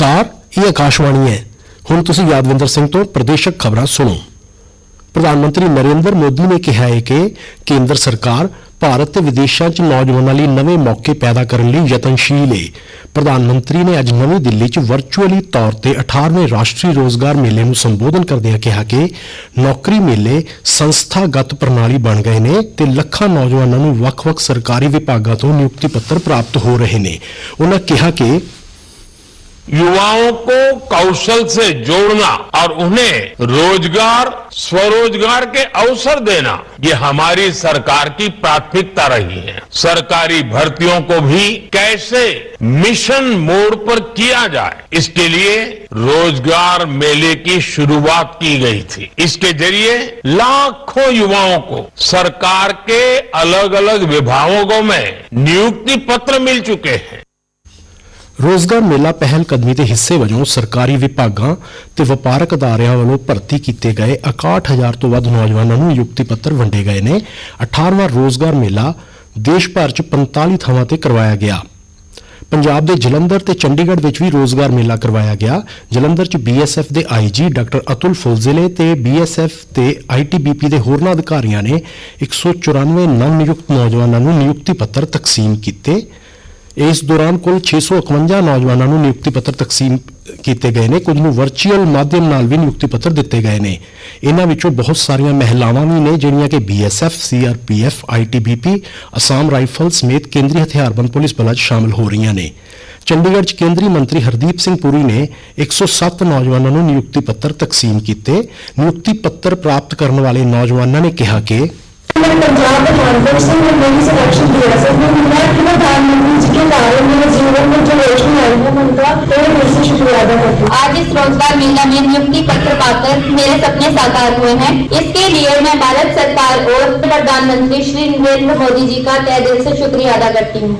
ਨਮਸਕਾਰ, ਇਹ ਆਕਾਸ਼ਵਾਣੀ ਹੈ। ਹੁਣ ਤੁਸੀਂ ਯਾਦਵਿੰਦਰ ਸਿੰਘ ਤੋਂ ਪ੍ਰਦੇਸ਼ਕ ਖਬਰਾਂ ਸੁਣੋ। ਪ੍ਰਧਾਨ ਮੰਤਰੀ ਨਰਿੰਦਰ ਮੋਦੀ ਨੇ ਕਿਹਾ ਹੈ ਕਿ ਕੇਂਦਰ ਸਰਕਾਰ ਭਾਰਤ ਤੇ ਵਿਦੇਸ਼ਾਂ 'ਚ ਨੌਜਵਾਨਾਂ ਲਈ ਨਵੇਂ ਮੌਕੇ ਪੈਦਾ ਕਰਨ ਲਈ ਯਤਨਸ਼ੀਲ ਹੈ ਪ੍ਰਧਾਨ ਮੰਤਰੀ ਨੇ ਅੱਜ ਨਵੀਂ ਦਿੱਲੀ 'ਚ ਵਰਚੁਅਲੀ ਤੌਰ ਤੇ 18ਵੇਂ ਰਾਸ਼ਟਰੀ ਰੋਜ਼ਗਾਰ ਮੇਲੇ ਨੂੰ ਸੰਬੋਧਨ ਕਰਦਿਆਂ ਕਿਹਾ ਕਿ ਨੌਕਰੀ ਮੇਲੇ ਸੰਸਥਾਗਤ ਪ੍ਰਣਾਲੀ ਬਣ ਗਏ ਨੇ ਤੇ ਲੱਖਾਂ ਨੌਜਵਾਨਾਂ ਨੂੰ ਵੱਖ-ਵੱਖ ਸਰਕਾਰੀ ਵਿਭਾਗਾਂ ਤੋਂ ਨਿਯੁਕਤੀ ਪੱਤਰ ਪ੍ਰਾਪਤ ਹੋ ਰਹੇ ਨੇ। ਉਹਨਾਂ ਕਿਹਾ ਕਿ युवाओं को कौशल से जोड़ना और उन्हें रोज़गार, स्वरोजगार के अवसर देना, ये हमारी सरकार की प्राथमिकता रही है। सरकारी भर्तियों को भी कैसे मिशन मोड पर किया जाए, इसके लिए रोज़गार मेले की शुरुआत की गई थी। इसके ज़रिए लाखों युवाओं को सरकार के अलग अलग विभागों में नियुक्ति पत्र मिल चुके हैं। ਰੋਜ਼ਗਾਰ ਮੇਲਾ ਪਹਿਲ ਕਦਮੀ ਦੇ ਹਿੱਸੇ ਵਜੋਂ ਸਰਕਾਰੀ ਵਿਭਾਗਾਂ ਤੇ ਵਪਾਰਕ ਅਦਾਰਿਆਂ ਵੱਲੋਂ ਭਰਤੀ ਕੀਤੇ ਗਏ 61000 ਤੋਂ ਵੱਧ ਨੌਜਵਾਨਾਂ ਨੂੰ ਨਿਯੁਕਤੀ ਪੱਤਰ ਵੰਡੇ ਗਏ ਨੇ। 18ਵਾਂ ਰੋਜ਼ਗਾਰ ਮੇਲਾ ਦੇਸ਼ ਭਰ 'ਚ 45 ਥਾਵਾਂ ਤੇ ਕਰਵਾਇਆ ਗਿਆ। ਪੰਜਾਬ ਦੇ ਜਲੰਧਰ ਤੇ ਚੰਡੀਗੜ੍ਹ ਵਿੱਚ ਵੀ ਰੋਜ਼ਗਾਰ ਮੇਲਾ ਕਰਵਾਇਆ ਗਿਆ। ਜਲੰਧਰ 'ਚ ਬੀਐਸਐਫ ਦੇ ਆਈਜੀ ਡਾਕਟਰ ਅਤੁਲ ਫੁਲਜ਼ਿਲੇ ਤੇ ਬੀਐਸਐਫ ਤੇ ਆਈਟੀਬੀਪੀ ਦੇ ਹੋਰਨਾਂ ਅਧਿਕਾਰੀਆਂ ਨੇ 194 ਨਵ ਨਿਯੁਕਤ ਨੌਜਵਾਨਾਂ ਨੂੰ ਨਿਯੁਕਤੀ ਪੱਤਰ ਤਕਸੀਮ ਕੀਤੇ। इस दौरान कुल छे सौ इकवंजा नौजवानों नियुक्ति पत्र तकसीम किए गए हैं कुछ वर्चुअल माध्यम न भी नियुक्ति पत्र दिए गए हैं इन्हों बहुत सारिया महिलावान भी ने जिड़िया कि B S F C R P F I T B P Assam rifle समेत केंद्रीय हथियारबंद पुलिस बल शामिल हो रही ने चंडीगढ़ केंद्रीय मंत्री हरदीप सिंह पुरी ने एक सौ सत्त नौजवानों नियुक्ति पत्र तकसीम किए नियुक्ति पत्र प्राप्त करने वाले नौजवान ने कहा कि के कारण मेरे जीवन में जो रोशनी आई है मैं उनका तहे दिल से शुक्रिया अदा करती हूँ। आज इस रोज़गार मेला में नियुक्ति पत्र पाकर मेरे सपने साकार हुए हैं। इसके लिए मैं भारत सरकार और प्रधानमंत्री श्री नरेंद्र मोदी जी का तय दिल से शुक्रिया अदा करती हूँ।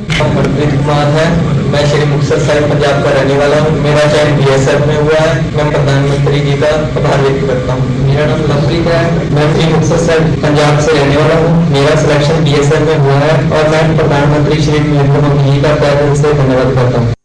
है। मैं श्री मुक्सर साहिब पंजाब का रहने वाला हूँ। मेरा चयन बी एस एफ़ में हुआ है। मैं प्रधानमंत्री जी का आभार व्यक्त करता हूँ। मेरा नाम लवप्रीत है। मैं श्री मुक्सर साहिब पंजाब से रहने वाला हूँ। मेरा सिलेक्शन बी एस एफ़ में हुआ है और मैं प्रधानमंत्री श्री नरेंद्र मोदी जी का से धन्यवाद करता हूँ।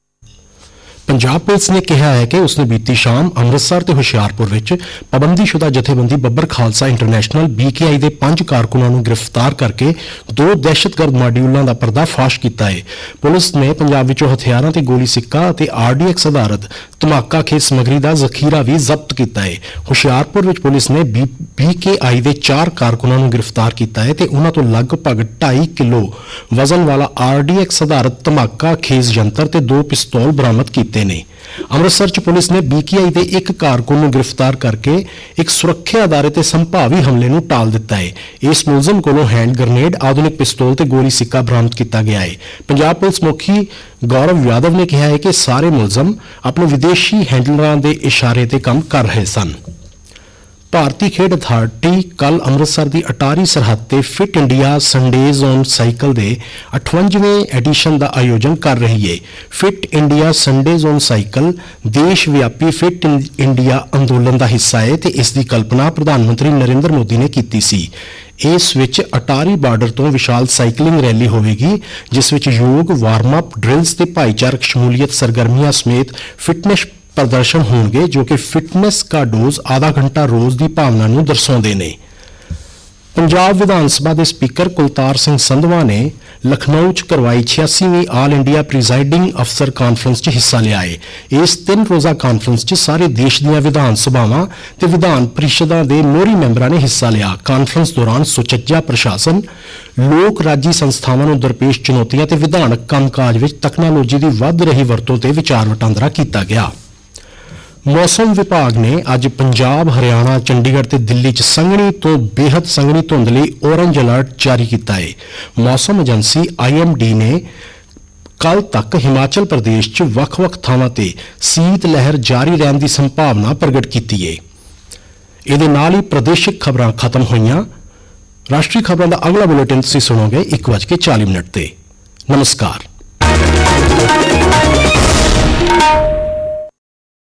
ਪੰਜਾਬ ਪੁਲਿਸ ਨੇ ਕਿਹਾ ਹੈ ਕਿ ਉਸਨੇ ਬੀਤੀ ਸ਼ਾਮ ਅੰਮ੍ਰਿਤਸਰ ਤੇ ਹੁਸ਼ਿਆਰਪੁਰ ਵਿੱਚ ਪਾਬੰਦੀਸ਼ੁਦਾ ਜਥੇਬੰਦੀ ਬੱਬਰ ਖਾਲਸਾ ਇੰਟਰਨੈਸ਼ਨਲ ਬੀਕੇਆਈ ਦੇ ਪੰਜ ਕਾਰਕੁਨਾਂ ਨੂੰ ਗ੍ਰਿਫਤਾਰ ਕਰਕੇ ਦੋ ਦਹਿਸ਼ਤਗਰਦ ਮਾਡਿਊਲਾਂ ਦਾ ਪਰਦਾਫਾਸ਼ ਕੀਤਾ ਹੈ। ਪੁਲਿਸ ਨੇ ਪੰਜਾਬ ਵਿੱਚੋਂ ਹਥਿਆਰਾਂ ਤੇ ਗੋਲੀ ਸਿੱਕਾ ਅਤੇ ਆਰਡੀਐਕਸ ਆਧਾਰਿਤ ਧਮਾਕਾ ਖੇਤ ਸਮੱਗਰੀ ਦਾ ਜ਼ਖੀਰਾ ਵੀ ਜ਼ਬਤ ਕੀਤਾ ਹੈ। ਹੁਸ਼ਿਆਰਪੁਰ ਵਿੱਚ ਪੁਲਿਸ ਨੇ ਬੀਕੇਆਈ ਦੇ ਚਾਰ ਕਾਰਕੁਨਾਂ ਨੂੰ ਗ੍ਰਿਫਤਾਰ ਕੀਤਾ ਹੈ ਤੇ ਉਹਨਾਂ ਤੋਂ ਲਗਭਗ 2.5 ਕਿਲੋ ਵਜ਼ਨ ਵਾਲਾ ਆਰਡੀਐਕਸ ਆਧਾਰਿਤ ਧਮਾਕਾ ਖੇਜ਼ ਯੰਤਰ ਤੇ ਦੋ ਪਿਸਤੌਲ ਬਰਾਮਦ ਕੀਤੇ ਨੇ। ਅੰਮ੍ਰਿਤਸਰ ਚ ਪੁਲਿਸ ਨੇ ਬੀਕੇਆਈ ਦੇ ਇੱਕ ਕਾਰਕੁਨ ਨੂੰ ਗ੍ਰਿਫਤਾਰ ਕਰਕੇ ਇੱਕ ਸੁਰੱਖਿਆ ਅਦਾਰੇ ਤੇ ਸੰਭਾਵੀ ਹਮਲੇ ਨੂੰ ਟਾਲ ਦਿੱਤਾ ਹੈ। ਇਸ ਮੁਲਜ਼ਮ ਕੋਲੋਂ ਹੈਂਡ ਗ੍ਰਨੇਡ, ਆਧੁਨਿਕ ਪਿਸਤੌਲ ਤੇ ਗੋਲੀ ਸਿੱਕਾ ਬਰਾਮਦ ਕੀਤਾ ਗਿਆ ਹੈ। ਪੰਜਾਬ ਪੁਲਿਸ ਮੁਖੀ ਗੌਰਵ ਯਾਦਵ ਨੇ ਕਿਹਾ ਹੈ ਕਿ ਸਾਰੇ ਮੁਲਜ਼ਮ ਆਪਣੇ ਵਿਦੇਸ਼ੀ ਹੈਂਡਲਰਾਂ ਦੇ ਇਸ਼ਾਰੇ ਤੇ ਕੰਮ ਕਰ ਰਹੇ ਸਨ। ਭਾਰਤੀ ਖੇਡ ਅਥਾਰਟੀ ਕੱਲ ਅੰਮ੍ਰਿਤਸਰ ਦੀ ਅਟਾਰੀ ਸਰਹੱਦ ਤੇ fit India Sundays on cycle ਦੇ 58ਵੇਂ ਐਡੀਸ਼ਨ ਦਾ ਆਯੋਜਨ ਕਰ ਰਹੀ ਹੈ fit India Sundays on cycle ਦੇਸ਼ ਵਿਆਪੀ ਫਿਟ ਇੰਡੀਆ ਅੰਦੋਲਨ ਦਾ ਹਿੱਸਾ ਹੈ ਤੇ ਇਸ ਦੀ ਕਲਪਨਾ ਪ੍ਰਧਾਨ ਮੰਤਰੀ ਨਰਿੰਦਰ ਮੋਦੀ ਨੇ ਕੀਤੀ ਸੀ। ਇਸ ਵਿੱਚ ਅਟਾਰੀ ਬਾਰਡਰ ਤੋਂ ਵਿਸ਼ਾਲ ਸਾਈਕਲਿੰਗ ਰੈਲੀ ਹੋਵੇਗੀ, ਜਿਸ ਵਿੱਚ ਯੋਗ ਵਾਰਮ ਅਪ ਡ੍ਰਿਲਸ ਤੇ ਭਾਈਚਾਰਕ ਸ਼ਮੂਲੀਅਤ ਸਰਗਰਮੀਆਂ ਸਮੇਤ ਫਿਟਨੈਸ ਪ੍ਰਦਰਸ਼ਨ ਹੋਣਗੇ ਜੋ ਕਿ ਫਿਟਨੈਸ ਕਾ ਡੋਜ਼ ਆਧਾ ਘੰਟਾ ਰੋਜ਼ ਦੀ ਭਾਵਨਾ ਨੂੰ ਦਰਸਾਉਂਦੇ ਨੇ। ਪੰਜਾਬ ਵਿਧਾਨ ਸਭਾ ਦੇ ਸਪੀਕਰ ਕੁਲਤਾਰ ਸਿੰਘ ਸੰਧਵਾ ਨੇ ਲਖਨਊ 'ਚ ਕਰਵਾਈ 86ਵੀਂ ਆਲ ਇੰਡੀਆ ਪ੍ਰੀਜ਼ਾਈਡਿੰਗ ਅਫਸਰ ਕਾਨਫਰੰਸ 'ਚ ਹਿੱਸਾ ਲਿਆ ਏ। ਇਸ ਤਿੰਨ ਰੋਜ਼ਾ ਕਾਨਫਰੰਸ 'ਚ ਸਾਰੇ ਦੇਸ਼ ਦੀਆਂ ਵਿਧਾਨ ਸਭਾਵਾਂ ਤੇ ਵਿਧਾਨ ਪਰਿਸ਼ਦਾਂ ਦੇ ਮੋਹਰੀ ਮੈਂਬਰਾਂ ਨੇ ਹਿੱਸਾ ਲਿਆ। ਕਾਨਫਰੰਸ ਦੌਰਾਨ ਸੁਚੱਜਾ ਪ੍ਰਸ਼ਾਸਨ, ਲੋਕ ਰਾਜੀ ਸੰਸਥਾਵਾਂ ਨੂੰ ਦਰਪੇਸ਼ ਚੁਣੌਤੀਆਂ ਤੇ ਵਿਧਾਨਕ ਕੰਮਕਾਜ ਵਿੱਚ ਤਕਨਾਲੋਜੀ ਦੀ ਵੱਧ ਰਹੀ ਵਰਤੋਂ ਤੇ ਵਿਚਾਰ ਵਟਾਂਦਰਾ ਕੀਤਾ ਗਿਆ। ਮੌਸਮ ਵਿਭਾਗ ਨੇ ਅੱਜ ਪੰਜਾਬ, ਹਰਿਆਣਾ, ਚੰਡੀਗੜ੍ਹ ਤੇ ਦਿੱਲੀ 'ਚ ਸੰਘਣੀ ਤੋਂ ਬੇहद ਸੰਘਣੀ ਧੁੰਦ ਲਈ ਔਰੇਂਜ ਅਲਰਟ ਜਾਰੀ ਕੀਤਾ ਹੈ। ਮੌਸਮ ਏਜੰਸੀ IMD ਨੇ ਕੱਲ ਤੱਕ ਹਿਮਾਚਲ ਪ੍ਰਦੇਸ਼ 'ਚ ਵੱਖ-ਵੱਖ ਥਾਵਾਂ ਤੇ ਸੀਤ ਲਹਿਰ ਜਾਰੀ ਰਹਿਣ ਦੀ ਸੰਭਾਵਨਾ ਪ੍ਰਗਟ ਕੀਤੀ ਹੈ। ਇਹਦੇ ਨਾਲ ਹੀ ਪ੍ਰਦੇਸ਼ਿਕ ਖਬਰਾਂ ਖਤਮ ਹੋਈਆਂ। ਰਾਸ਼ਟਰੀ ਖਬਰਾਂ ਦਾ ਅਗਲਾ ਬੁਲੇਟਿਨ ਤੁਸੀਂ ਸੁਣੋਗੇ 1:40 ਮਿੰਟ ਤੇ। ਨਮਸਕਾਰ